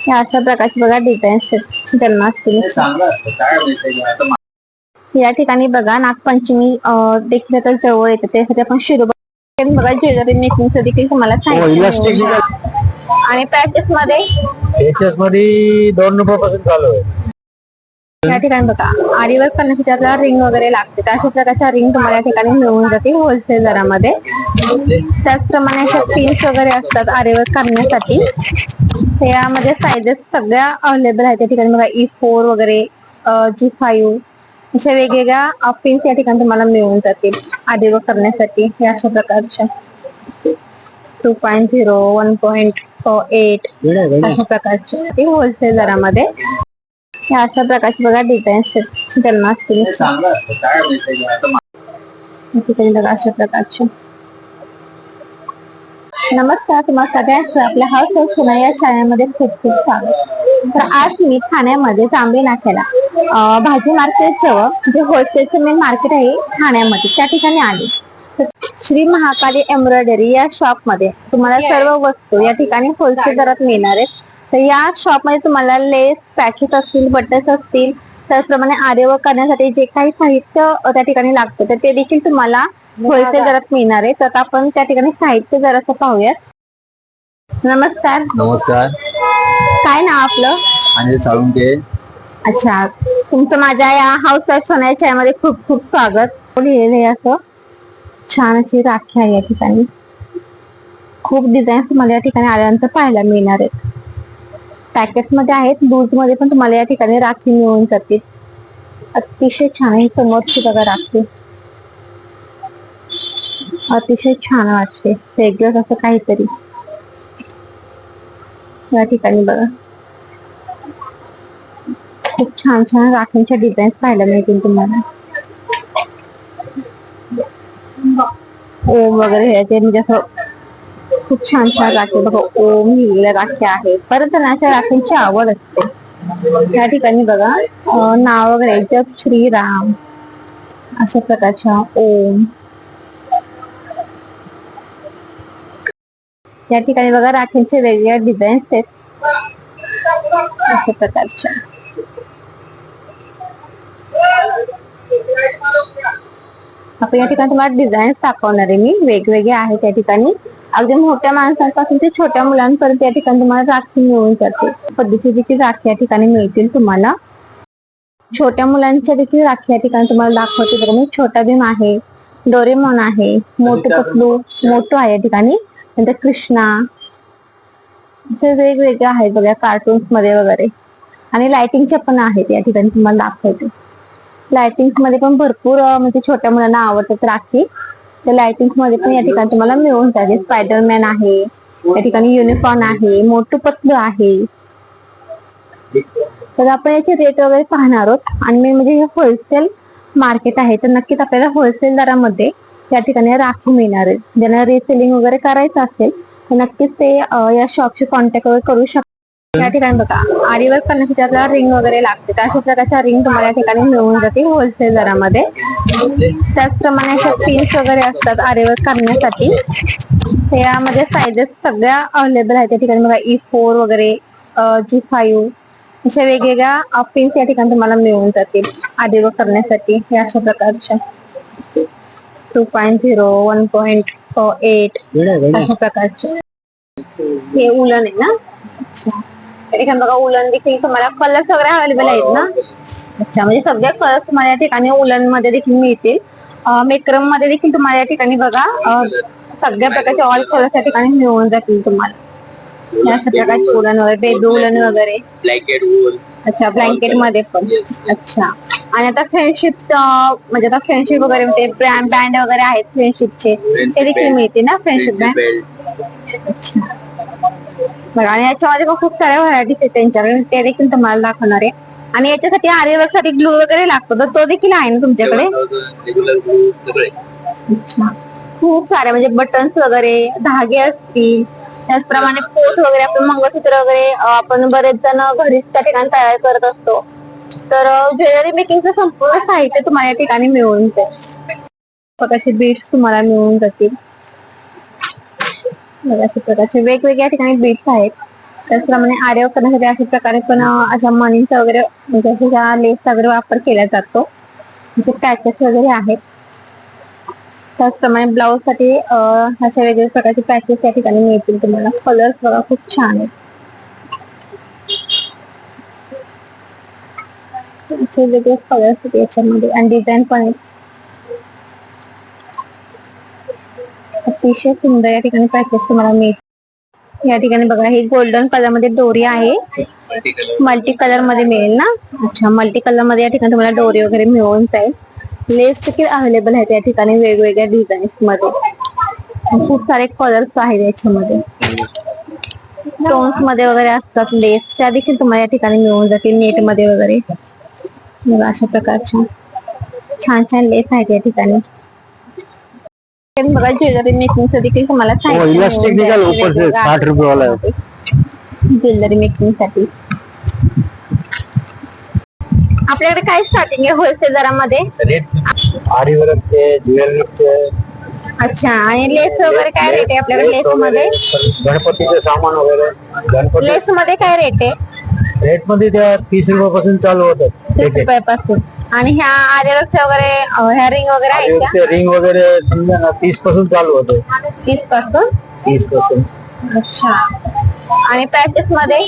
हे अशा प्रकारचे बघा डिझाईन्स जन्माष्टमी या ठिकाणी बघा नागपंचमी देखील आता जवळ येते. त्यासाठी आपण शिरोबा बघा ज्वेलरी मेकिंगचं देखील तुम्हाला हो, जाईल. आणि पॅकेजमध्ये? मध्ये दोन रुपयापासून चालू आहे. या ठिकाणी बघा आरीवर करण्यासाठी आपल्याला रिंग वगैरे लागते. अशा प्रकारच्या रिंग तुम्हाला या ठिकाणी मिळून जातील होलसेल दरामध्ये. त्याचप्रमाणे अशा पिन्स वगैरे असतात आरीवर करण्यासाठी. यामध्ये साईजेस सगळ्या अवेलेबल आहेत. या ठिकाणी बघा ई फोर वगैरे जी फाईव्ह अशा वेगवेगळ्या पिन्स या ठिकाणी तुम्हाला मिळून जातील आरीवर करण्यासाठी. हे अशा प्रकारच्या. Two point zero one point eight अशा प्रकारचे. होलसेल दरामध्ये. हे अशा प्रकारचे बघा डिझाईन्स आहेत. जन्माष्टमी ठिकाणी बघा अशा प्रकारचे. नमस्कार तुम्हाला सगळ्यांचं आपल्या हाऊस ऑफ सुना या चॅनलमध्ये खूप खूप स्वागत. तर आज मी ठाण्यामध्ये जांभे नाक्याला भाजी मार्केट जवळ जे होलसेलचं मेन मार्केट आहे ठाण्यामध्ये त्या ठिकाणी आले. तर श्री महाकाली एम्ब्रॉयडरी या शॉपमध्ये तुम्हाला सर्व वस्तू या ठिकाणी होलसेल दरात मिळणार आहेत. तर या शॉपमध्ये तुम्हाला लेस पॅकेट असतील बटन्स असतील त्याचप्रमाणे आरेवर करण्यासाठी जे काही साहित्य त्या ठिकाणी लागतं तर ते देखील तुम्हाला होलसेल दरात मिळणार आहे. तर आता आपण त्या ठिकाणी साहित्य जरासं पाहूयात. नमस्कार. नमस्कार. काय नाव आपलं? साळुंके. अच्छा. तुमचं माझ्या या हाऊस ऑफ सोन्याच्या मध्ये खूप खूप स्वागत. लिहिलेलं आहे असं? छान अशी राखी आहे या ठिकाणी. खूप डिझाईन तुम्हाला या ठिकाणी आल्यानंतर पाहायला मिळणार आहेत. पॅकेट मध्ये लूज मध्ये ठिकाणी राखी मिळून जातील अतिशय छान समोरची बघा राखी. अतिशय छान वाटते. वेगळंच छान छान राखींच्या डिझाईन्स पाहायला मिळतील तुम्हाला. ओम वगैरे असं खूप छान छान राखी बघा ओम लिहिलेल्या राख्या आहेत. परत ना अशा राखींची आवड असते. त्या ठिकाणी बघा नाव वगैरे जप श्रीराम अशा प्रकारच्या ओम. या ठिकाणी बघा राखींचे वेगवेगळ्या डिझाईन्स आहेत. अशा प्रकारच्या. आपण या ठिकाणी तुम्हाला डिझाईन्स दाखवणार आहे मी. वेगवेगळे आहेत या ठिकाणी. अगदी मोठ्या माणसांपासून ते छोट्या मुलांपर्यंत या ठिकाणी तुम्हाला राखी मिळून जाते. पद्धतीची देखील राखी या ठिकाणी मिळतील तुम्हाला. छोट्या मुलांच्या देखील राखी या ठिकाणी तुम्हाला दाखवते बघा. मी छोटा भीम आहे डोरेमॉन आहे मोठू पतलू मोठू आहे या ठिकाणी. नंतर कृष्णा. असे वेगवेगळे आहेत बघा कार्टून्समध्ये वगैरे. आणि लाइटिंगच्या पण आहेत या ठिकाणी तुम्हाला दाखवते. लाइटिंगमध्ये पण भरपूर म्हणजे छोट्या मुलांना आवडतात राखी. तर लाइटिंगमध्ये पण या ठिकाणी तुम्हाला मिळून जाते. स्पायडरमॅन आहे या ठिकाणी युनिफॉर्म आहे मोठू पतलं आहे. तर आपण याचे रेट वगैरे पाहणार आहोत. आणि मेन म्हणजे हे होलसेल मार्केट आहे. तर नक्कीच आपल्याला होलसेल दरामध्ये या ठिकाणी राखी मिळणार आहे. ज्यांना रिसेलिंग वगैरे करायचं असेल तर नक्कीच ते या शॉपशी कॉन्टॅक्ट वगैरे करू शकतात. या ठिकाणी बघा. आरीवर करण्यासाठी आपल्याला रिंग वगैरे लागते. अशा प्रकारच्या रिंग तुम्हाला या ठिकाणी मिळून जातील होलसेल दरामध्ये. त्याचप्रमाणे अशा पिन्स वगैरे असतात आरीवर करण्यासाठी. यामध्ये साईजेस सगळ्या अवेलेबल आहेत या ठिकाणी. बघा ई फोर वगैरे जी फाईव्ह अशा वेगवेगळ्या पिन्स या ठिकाणी तुम्हाला मिळून जातील आरीवर करण्यासाठी. हे अशा प्रकारच्या. Two point zero one point eight अशा प्रकारचे. हे उलन आहे ना? अच्छा. या ठिकाणी बघा उलन देखील तुम्हाला कलर्स वगैरे अवेलेबल आहेत ना? अच्छा म्हणजे सगळे कलर्स तुम्हाला या ठिकाणी उलनमध्ये देखील मिळतील. मेक्रममध्ये देखील तुम्हाला या ठिकाणी बघा सगळ्या प्रकारचे ऑल कलर्स या ठिकाणी मिळून जातील तुम्हाला. अशा प्रकारचे उलन वगैरे बेबी उलन वगैरे. ब्लँकेट अच्छा ब्लँकेटमध्ये पण अच्छा. आणि आता फ्रेंडशिप म्हणजे आता फ्रेंडशिप वगैरे म्हणजे बँड वगैरे आहेत फ्रेंडशिपचे ते देखील मिळते ना फ्रेंडशिप बँड अच्छा. बघा आणि याच्यामध्ये पण खूप साऱ्या व्हरायटीज आहेत त्यांच्याकडे. ते देखील तुम्हाला दाखवणार आहे. आणि याच्यासाठी आरेवर्कसाठी ग्लू वगैरे लागतो तर तो देखील आहे ना तुमच्याकडे? अच्छा. खूप सारे म्हणजे बटन्स वगैरे धागे असतील. त्याचप्रमाणे पोत वगैरे आपण मंगळसूत्र वगैरे आपण बरेच जण घरीच त्या ठिकाणी तयार करत असतो. तर ज्वेलरी मेकिंगचं संपूर्ण साहित्य तुम्हाला या ठिकाणी मिळून जाईल. प्रकारचे बीड्स तुम्हाला मिळून जातील. बघा, अशा प्रकारचे वेगवेगळ्या ठिकाणी बीट्स आहेत. त्याचप्रमाणे आर्य करण्यासाठी अशा प्रकारे पण अशा मनींचा वगैरे म्हणजे ह्याच्या लेस वगैरे वापर केला जातो. असे पॅचेस वगैरे आहेत. त्याचप्रमाणे ब्लाऊजसाठी अशा वेगवेगळ्या प्रकारचे पॅचेस या ठिकाणी मिळतील. तुम्हाला कलर्स बघा खूप छान आहेत. असे कलर्स आहेत याच्यामध्ये. आणि डिझाईन पण आहेत. अतिशय सुंदर या ठिकाणी पॅकेज तुम्हाला मिळतील या ठिकाणी बघा हे गोल्डन कलरमध्ये डोरी आहे. मल्टी कलरमध्ये मिळेल ना? अच्छा मल्टी कलरमध्ये या ठिकाणी तुम्हाला डोरी वगैरे मिळून जाईल. लेस देखील अवेलेबल आहेत या ठिकाणी वेगवेगळ्या डिझाईन्समध्ये. खूप सारे कलर्स आहेत याच्यामध्ये. स्टोन्समध्ये वगैरे असतात लेस त्या देखील तुम्हाला या ठिकाणी मिळून जातील नेटमध्ये वगैरे. अशा प्रकारच्या छान छान लेस आहेत या ठिकाणी. बघा ज्वेलरी मेकिंग देखील तुम्हाला साहित्य हो, इलास्टिक निघाल ऊपर से 60 रुपये वाला है ज्वेलरी मेकिंग साठी. आपल्याकडे काय स्टार्टिंग आहे होलसेल दरामध्ये? आरी ज्वेलरीचे अच्छा आणि लेस वगैरे काय रेट आहे आपल्याकडे लेस मध्ये? गणपतीचे सामान वगैरे गणपती लेस मध्ये काय रेट आहे? रेट मध्ये त्या तीस रुपयापासून चालू होतात. तीस रुपयापासून. आणि ह्या आर्यवर्कच्या वगैरे अं, ह्या रिंग वगैरे आहेत का रिंग वगैरे समजा ना तीसपासून चालू होते. तीसपासून? तीसपासून. अच्छा. आणि पॅचेस मध्ये?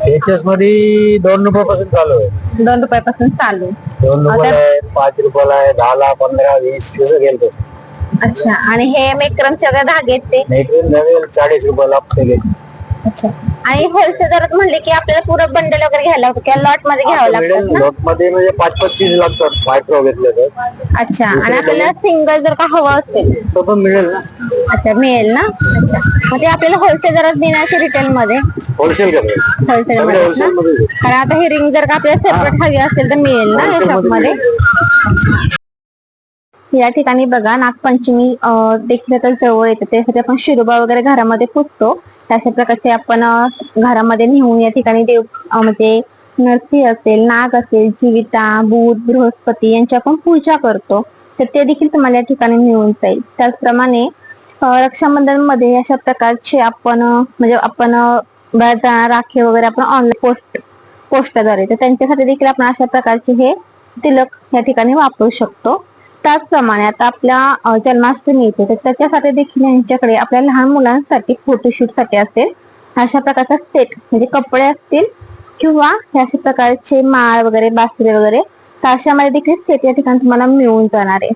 त्याच्याच मध्ये दोन रुपयापासून चालू आहे. दोन रुपयापासून चालू. दोन रुपयाला आहे पाच रुपयाला आहे दहाला पंधरा वीस जसं गेलं तसं अच्छा. आणि हे मेक्रमचे वगैरे धागे आहेत ते? मेटीरियल नवीन चाळीस रुपयाला गेले अच्छा. आणि होलसेल दरात म्हणले की आपल्याला पुरं बंडल वगैरे घ्यायला लागतं किंवा लॉटमध्ये घ्यावं लागतं ना? लॉटमध्ये म्हणजे पाच पाच पीस लागतात मायक्रो घेतले तर. अच्छा. आणि आपल्याला सिंगल जर का हवं असेल? तो पण मिळेल ना. अच्छा मिळेल ना? अच्छा. मग ते आपल्याला होलसेल दरात देण्याचे रिटेल मध्ये? होलसेल करायचं होलसेल मध्ये होलसेल ना? मध्ये. देऊ. कारण आता ही रिंग जर का आपल्याला सेपरेट हवी असेल तर मिळेल ना या शॉपमध्ये मध्ये या ठिकाणी बघा नागपंचमी अं, देखील आता जवळ येते. त्यासाठी आपण शिरोबा वगैरे घरामध्ये पुसतो अशा प्रकारचे आपण घरामध्ये नेऊन या ठिकाणी देव म्हणजे नरसी असेल नाग असेल जीविता बुध बृहस्पती यांची आपण पूजा करतो. तर ते देखील तुम्हाला या ठिकाणी मिळून जाईल. त्याचप्रमाणे रक्षाबंधनमध्ये अशा प्रकारचे आपण म्हणजे आपण जणांना राखी वगैरे आपण ऑनलाईन पोस्ट पोस्टद्वारे तर त्यांच्यासाठी देखील आपण अशा प्रकारचे हे तिलक या ठिकाणी वापरू शकतो. त्याचप्रमाणे आपल्या जन्माष्टमी येते तर त्याच्यासाठी देखील यांच्याकडे आपल्या लहान मुलांसाठी फोटोशूटसाठी असेल अशा प्रकारचा सेट म्हणजे कपडे असतील किंवा अशा प्रकारचे माळ वगैरे बासरे वगैरे तर अशामध्ये देखील सेट या ठिकाणी तुम्हाला मिळून जाणार आहे.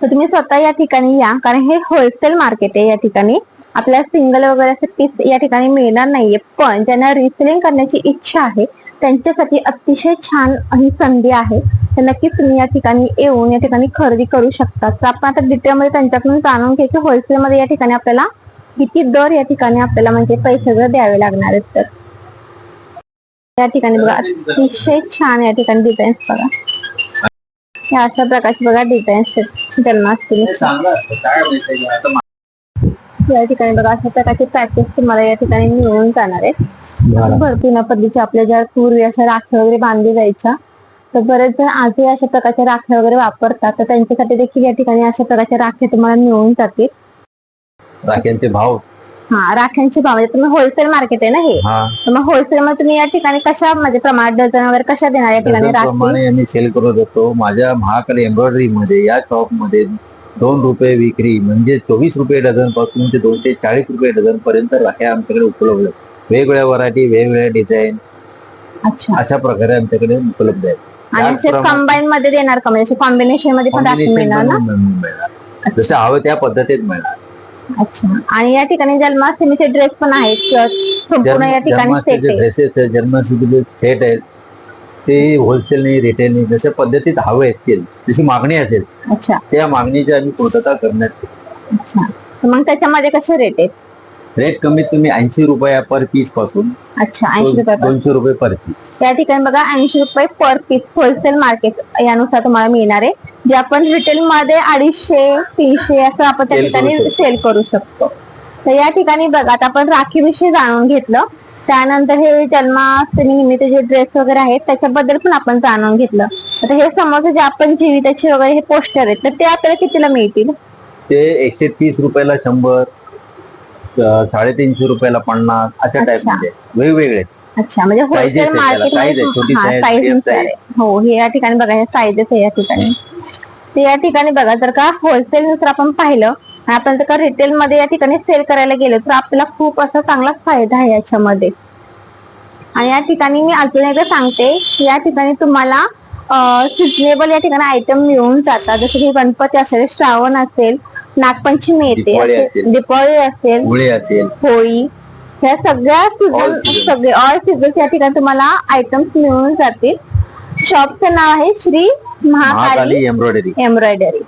तर तुम्ही स्वतः या ठिकाणी या कारण हे होलसेल मार्केट आहे या ठिकाणी. आपल्याला सिंगल वगैरे असे पीस या ठिकाणी मिळणार नाहीये पण ज्यांना रिसेलिंग करण्याची इच्छा आहे त्यांच्यासाठी अतिशय छान ही संधी आहे. तर नक्कीच तुम्ही या ठिकाणी येऊन या ठिकाणी खरेदी करू शकता. तर आपण आता डिटेलमध्ये त्यांच्याकडून जाणून घ्या की होलसेल मध्ये या ठिकाणी आपल्याला किती दर या ठिकाणी आपल्याला म्हणजे पैसे जर द्यावे लागणार आहेत तर. या ठिकाणी बघा अतिशय छान या ठिकाणी डिझाईन्स बघा. या अशा प्रकारचे बघा डिझाईन्स जन्माष्टमी. या ठिकाणी बघा अशा प्रकारचे पॅकेज तुम्हाला या ठिकाणी मिळून जाणार आहेत. भरपूर पद्धतीच्या आपल्या ज्या पूर्वी अशा राखी वगैरे बांधली जायच्या तर बरेच जण आजही अशा प्रकारच्या राख्या वगैरे वापरतात. तर त्यांच्यासाठी देखील या ठिकाणी अशा प्रकारच्या राख्या तुम्हाला मिळून जातील. राख्यांचे भाव? हा राख्यांचे भाव. म्हणजे तुम्ही होलसेल मार्केट आहे ना हे? तर मग होलसेल मध्ये तुम्ही या ठिकाणी कशा म्हणजे प्रमाण डझन वगैरे कशा देणार या ठिकाणी राखी? प्रमाणे मी सेल करत असतो माझ्या महाकाली एम्ब्रॉयडरी मध्ये या शॉपमध्ये दोन रुपये विक्री म्हणजे चोवीस रुपये डझनपासून ते दोनशे चाळीस रुपये डझन पर्यंत राख्या आमच्याकडे उपलब्ध आहेत. वेगवेगळ्या व्हरायटी वेगवेगळ्या डिझाईन अच्छा. अशा प्रकारे आमच्याकडे उपलब्ध आहेत. आणि असे त्याचप्रमाणे- कंबाईन मध्ये देणार का? म्हणजे कॉम्बिनेशनमध्ये पण राखी Combination मिळणार ना? मिळणार. जसं हवं त्या पद्धतीत मिळणार. अच्छा. आणि या ठिकाणी जन्माष्टमीचे ड्रेस पण आहेत संपूर्ण या ठिकाणी सेट आहे ड्रेसेस आहेत जन्माष्टमीचे सेट आहेत. ते होलसेल नाही रिटेल नाही जशा पद्धतीत हवे असतील जशी मागणी असेल. अच्छा. त्या मागणीची आम्ही पूर्तता करण्यात अच्छा. तर मग त्याच्यामध्ये कसे रेट आहेत? रेट कमीत कमी ऐंशी रुपया पर पीसपासून अच्छा ऐंशी रुपये दोनशे रुपये पर पीस या ठिकाणी बघा ऐंशी रुपये पर पीस होलसेल मार्केट यानुसार तुम्हाला मिळणार आहे जे आपण रिटेल मध्ये अडीचशे तीनशे असं आपण त्या ठिकाणी शकतो. सेल करू शकतो. तर या ठिकाणी बघा आता आपण राखीविषयी जाणून घेतलं. त्यानंतर हे जन्माष्टमी निमित्त जे ड्रेस वगैरे आहेत त्याच्याबद्दल पण आपण जाणून घेतलं. आता हे समोर जे आपण जीविताचे वगैरे हे पोस्टर आहेत तर ते आपल्याला कितीला मिळतील? ते एकशे तीस रुपयाला शंभर. साडेतीनशे रुपयाला पन्नास अशा अच्छा. मध्ये. वेगवेगळे. अच्छा म्हणजे होलसेल मार्केट. हो हे या ठिकाणी बघा हे साईजेस आहे या ठिकाणी. तर या ठिकाणी बघा जर का होलसेल जर आपण पाहिलं आणि आपण जर का रिटेल मध्ये या ठिकाणी सेल करायला गेलो तर आपल्याला खूप असा चांगला फायदा आहे याच्यामध्ये. आणि या ठिकाणी मी अजून एकदा सांगते या ठिकाणी तुम्हाला सिजनेबल या ठिकाणी आयटम मिळून जातात. जसं की गणपती असेल श्रावण असेल नागपंचमी येते दिवाळी असे- असेल. दिवाळी असेल होळी ह्या सगळ्या सीझन seasons. सगळे ऑल सीझन या ठिकाणी तुम्हाला आयटम्स मिळून जातील शॉपचं नाव आहे श्री महाकाली महाकाली एम्ब्रॉयडरी एम्ब्रॉयडरी